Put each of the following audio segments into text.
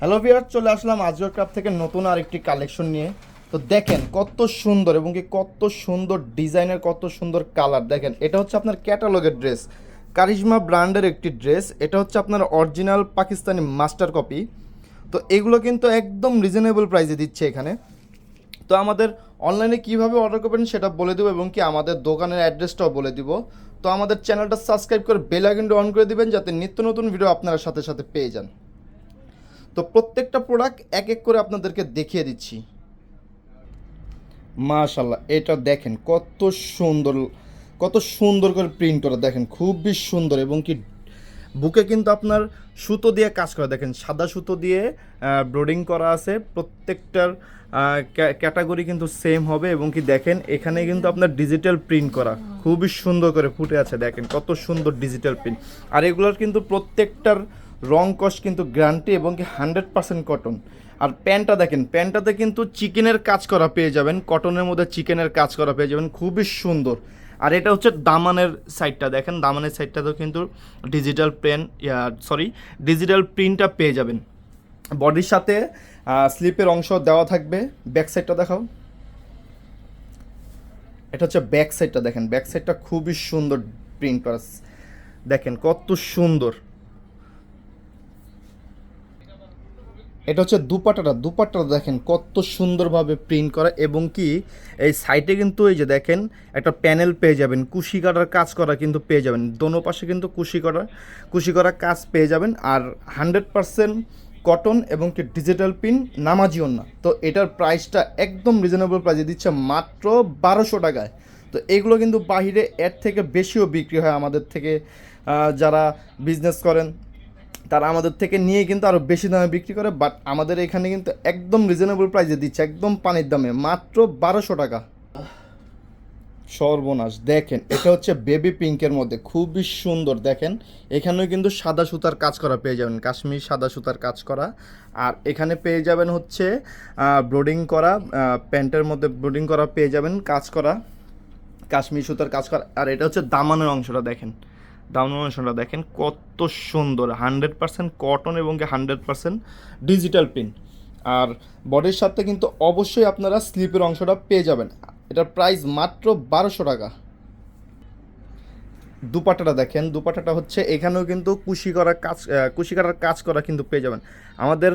Hello ভিয়ার চলে আসলাম আজও craft থেকে নতুন আরেকটি কালেকশন নিয়ে। তো দেখেন কত সুন্দর এবং কি কত সুন্দর ডিজাইনের, কত সুন্দর কালার দেখেন, এটা হচ্ছে আপনার ক্যাটালগের ড্রেস কারিশমা ব্র্যান্ডের একটি ড্রেস এটা হচ্ছে আপনার অরিজিনাল পাকিস্তানি মাস্টার কপি তো এগুলো কিন্তু একদম রিজনেবল প্রাইসে দিচ্ছে এখানে। তো আমাদের অনলাইনে কীভাবে অর্ডার করবেন সেটা বলে দেবো এবং কি আমাদের দোকানের অ্যাড্রেসটাও বলে দিব। তো আমাদের চ্যানেলটা সাবস্ক্রাইব করে বেল আইকনটা অন করে দিবেন যাতে নিত্য নতুন ভিডিও আপনারা সাথে সাথে পেয়ে যান। তো প্রত্যেকটা প্রোডাক্ট এক এক করে আপনাদেরকে দেখিয়ে দিচ্ছি। মাশাল্লাহ এটা দেখেন কত সুন্দর কত সুন্দর করে প্রিন্ট করা দেখেন, খুবই সুন্দর এবং কি বুকে কিন্তু আপনার সুতো দিয়ে কাজ করা, দেখেন সাদা সুতো দিয়ে ব্রোডিং করা আছে, প্রত্যেকটার ক্যাটাগরি কিন্তু সেম হবে এবং কি দেখেন এখানে কিন্তু আপনার ডিজিটাল প্রিন্ট করা, খুবই সুন্দর করে ফুটে আছে, দেখেন কত সুন্দর ডিজিটাল প্রিন্ট আর এগুলোর কিন্তু প্রত্যেকটার রং কস কিন্তু গ্যারান্টি এবং কি হান্ড্রেড পার্সেন্ট কটন। আর প্যান্টটা দেখেন, প্যান্টটাতে কিন্তু চিকেনের কাজ করা পেয়ে যাবেন, কটনের মধ্যে চিকেনের কাজ করা পেয়ে যাবেন, খুবই সুন্দর। আর এটা হচ্ছে দামানের সাইডটা, দেখেন দামানের সাইডটাতেও কিন্তু ডিজিটাল পেন সরি ডিজিটাল প্রিন্টটা পেয়ে যাবেন। বডির সাথে স্লিপের অংশ দেওয়া থাকবে, ব্যাক সাইডটা দেখাও। এটা হচ্ছে ব্যাক সাইডটা দেখেন, ব্যাক সাইডটা খুবই সুন্দর প্রিন্ট করা। দেখেন কত সুন্দর। এটা হচ্ছে দুপাটাটা দুপাট্টাটা দেখেন কত সুন্দরভাবে প্রিন্ট করা এবং কি এই সাইটে কিন্তু এই যে দেখেন একটা প্যানেল পেয়ে যাবেন। কুশি কাটার কাজ করা কিন্তু পেয়ে যাবেন। দোনো পাশে কিন্তু কুশি করা কুশি করা কাজ পেয়ে যাবেন। আর হান্ড্রেড পারসেন্ট কটন এবং কি ডিজিটাল পিন নামাজিও না তো এটার প্রাইসটা একদম রিজনেবল প্রাইসে দিচ্ছে মাত্র বারোশো টাকায়। তো এগুলো কিন্তু বাহিরে এর থেকে বেশিও বিক্রি হয় আমাদের থেকে যারা বিজনেস করেন। তারা আমাদের থেকে নিয়ে কিন্তু আরও বেশি দামে বিক্রি করে বাট আমাদের এখানে কিন্তু একদম রিজনেবল প্রাইসে দিচ্ছে, একদম পানির দামে, মাত্র বারোশো টাকা। সর্বনাশ, দেখেন, এটা হচ্ছে বেবি পিঙ্কের মধ্যে, খুবই সুন্দর, দেখেন, এখানেও কিন্তু সাদা সুতার কাজ করা পেয়ে যাবেন, কাশ্মীর সাদা সুতার কাজ করা, আর এখানে পেয়ে যাবেন হচ্ছে ব্রোডিং করা প্যান্টের মধ্যে ব্রোডিং করা পেয়ে যাবেন, কাজ করা, কাশ্মীর সুতার কাজ করা, আর এটা হচ্ছে দামানের অংশটা, দেখেন। দামানের অংশটা দেখেন, কত সুন্দর। হান্ড্রেড পার্সেন্ট কটন এবং হান্ড্রেড পার্সেন্ট ডিজিটাল প্রিন্ট আর বডির সাথে কিন্তু অবশ্যই আপনারা স্লিপের অংশটা পেয়ে যাবেন। এটার প্রাইস মাত্র বারোশো টাকা। দুপাটাটা দেখেন দুপাটাটা হচ্ছে এখানেও কিন্তু কুশি করা কাজ কুশি কাটার কাজ করা কিন্তু পেয়ে যাবেন। আমাদের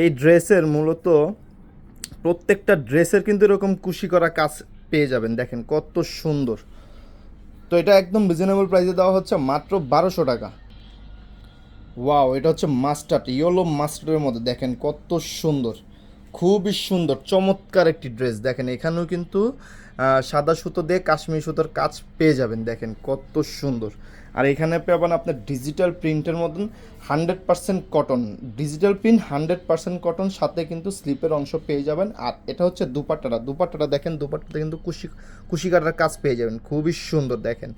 এই ড্রেসের মূলত প্রত্যেকটা ড্রেসের কিন্তু এরকম কুশি করা কাজ পেয়ে যাবেন। দেখেন কত সুন্দর। তো এটা একদম রিজনেবল প্রাইসে দেওয়া হচ্ছে মাত্র বারোশো টাকা। ওয়াও এটা হচ্ছে মাস্টার্ড ইয়েলো মাস্টার্ডের মধ্যে। দেখেন কত সুন্দর। খুবই সুন্দর, চমৎকার একটি ড্রেস। দেখেন, এখানেও কিন্তু সাদা সুতো দিয়ে কাশ্মীর সুতোর কাজ পেয়ে যাবেন। দেখেন, কত সুন্দর। আর এখানে পাবেন আপনার ডিজিটাল প্রিন্টের মতন hundred percent cotton digital print hundred percent cotton সাথে কিন্তু স্লিপের অংশ পেয়ে যাবেন। আর এটা হচ্ছে দুপাট্টাটা। দুপাট্টাটা দেখেন দুপাট্টাটা কিন্তু কুশি কুশিকাটার কাজ পেয়ে যাবেন। খুবই সুন্দর, দেখেন।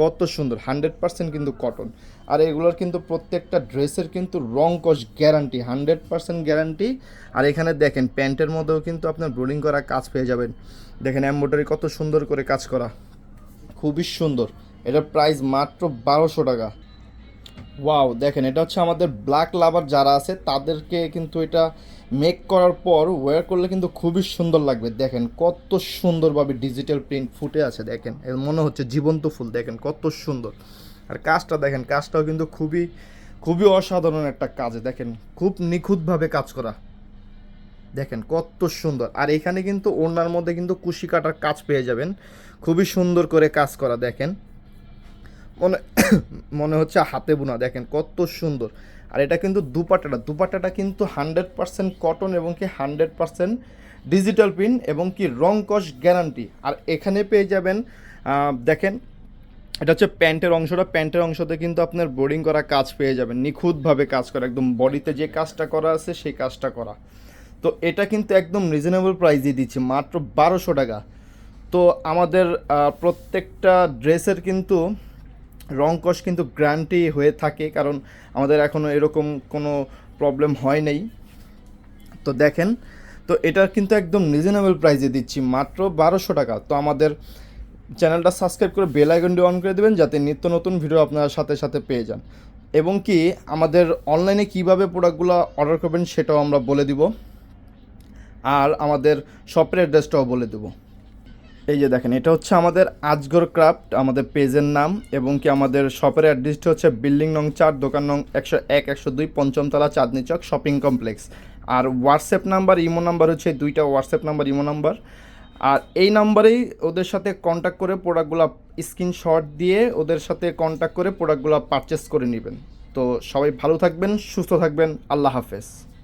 কত সুন্দর হান্ড্রেড পার্সেন্ট কিন্তু কটন আর এগুলোর কিন্তু প্রত্যেকটা ড্রেসের কিন্তু রং কস গ্যারান্টি হান্ড্রেড পার্সেন্ট গ্যারান্টি আর এখানে দেখেন, প্যান্টের মধ্যেও কিন্তু আপনার ব্রোডিং করা কাজ পেয়ে যাবেন। দেখেন এম্ব্রয়ডারি কত সুন্দর করে কাজ করা। খুবই সুন্দর। এটার প্রাইস মাত্র বারোশো টাকা। ওয়াও দেখেন, এটা হচ্ছে আমাদের ব্ল্যাক লাভার যারা আছে, তাদেরকে কিন্তু এটা মেক করার পর ওয়্যার করলে কিন্তু খুবই সুন্দর লাগবে। দেখেন কত সুন্দরভাবে ডিজিটাল প্রিন্ট ফুটে আছে, দেখেন। মনে হচ্ছে জীবন্ত ফুল, দেখেন কত সুন্দর। আর কাজটা দেখেন, কাজটাও কিন্তু খুবই খুবই অসাধারণ একটা কাজ, দেখেন। খুব নিখুঁতভাবে কাজ করা। দেখেন কত সুন্দর। আর এখানে কিন্তু ওড়নার মধ্যে কিন্তু কুশি কাটার কাজ পেয়ে যাবেন। খুবই সুন্দর করে কাজ করা, দেখেন। মনে মনে হচ্ছে হাতে বোনা, দেখেন কত সুন্দর। আর এটা কিন্তু দুপাট্টাটা। দুপাট্টাটা কিন্তু হান্ড্রেড পার্সেন্ট কটন এবং কি হান্ড্রেড পার্সেন্ট ডিজিটাল পিন এবং কি রং কস গ্যারান্টি আর এখানে পেয়ে যাবেন দেখেন, এটা হচ্ছে প্যান্টের অংশটা। প্যান্টের অংশতে কিন্তু আপনার বোর্ডিং করা কাজ পেয়ে যাবেন। নিখুঁতভাবে কাজ করা, একদম বডিতে যে কাজটা করা আছে সেই কাজটা করা। তো এটা কিন্তু একদম রিজনেবল প্রাইসে দিচ্ছে, মাত্র বারোশো টাকা। তো আমাদের প্রত্যেকটা ড্রেসের কিন্তু রং কস কিন্তু গ্যারান্টি হয়ে থাকে, কারণ আমাদের এখনও এরকম কোনো প্রবলেম হয় নাই। তো দেখেন, তো এটা কিন্তু একদম রিজনেবল প্রাইসে দিচ্ছি, মাত্র বারোশো টাকা। তো আমাদের চ্যানেলটা সাবস্ক্রাইব করে বেল আইকনটি অন করে দেবেন, যাতে নিত্য নতুন ভিডিও আপনার সাথে সাথে পেয়ে যান। এবং কি, আমাদের অনলাইনে কীভাবে প্রোডাক্টগুলো অর্ডার করবেন সেটাও আমরা বলে দিব। আর আমাদের শপের অ্যাড্রেসটাও বলে দেবো। এই যে দেখেন, এটা হচ্ছে আমাদের আজগর ক্রাফট, আমাদের পেজের নাম, এবং কি আমাদের শপের অ্যাড্রেসটি হচ্ছে বিল্ডিং নং চার, দোকান নং একশো এক, একশো দুই, পঞ্চমতলা, চাঁদনি চক, শপিং কমপ্লেক্স। আর হোয়াটসঅ্যাপ নাম্বার, ইমো নাম্বার হচ্ছে দুইটা হোয়াটসঅ্যাপ নাম্বার, ইমো নাম্বার। আর এই নাম্বারেই ওদের সাথে কন্ট্যাক্ট করে প্রোডাক্টগুলো স্ক্রিনশট দিয়ে ওদের সাথে কন্ট্যাক্ট করে প্রোডাক্টগুলো পারচেস করে নেবেন। তো সবাই ভালো থাকবেন, সুস্থ থাকবেন, আল্লাহ হাফেজ।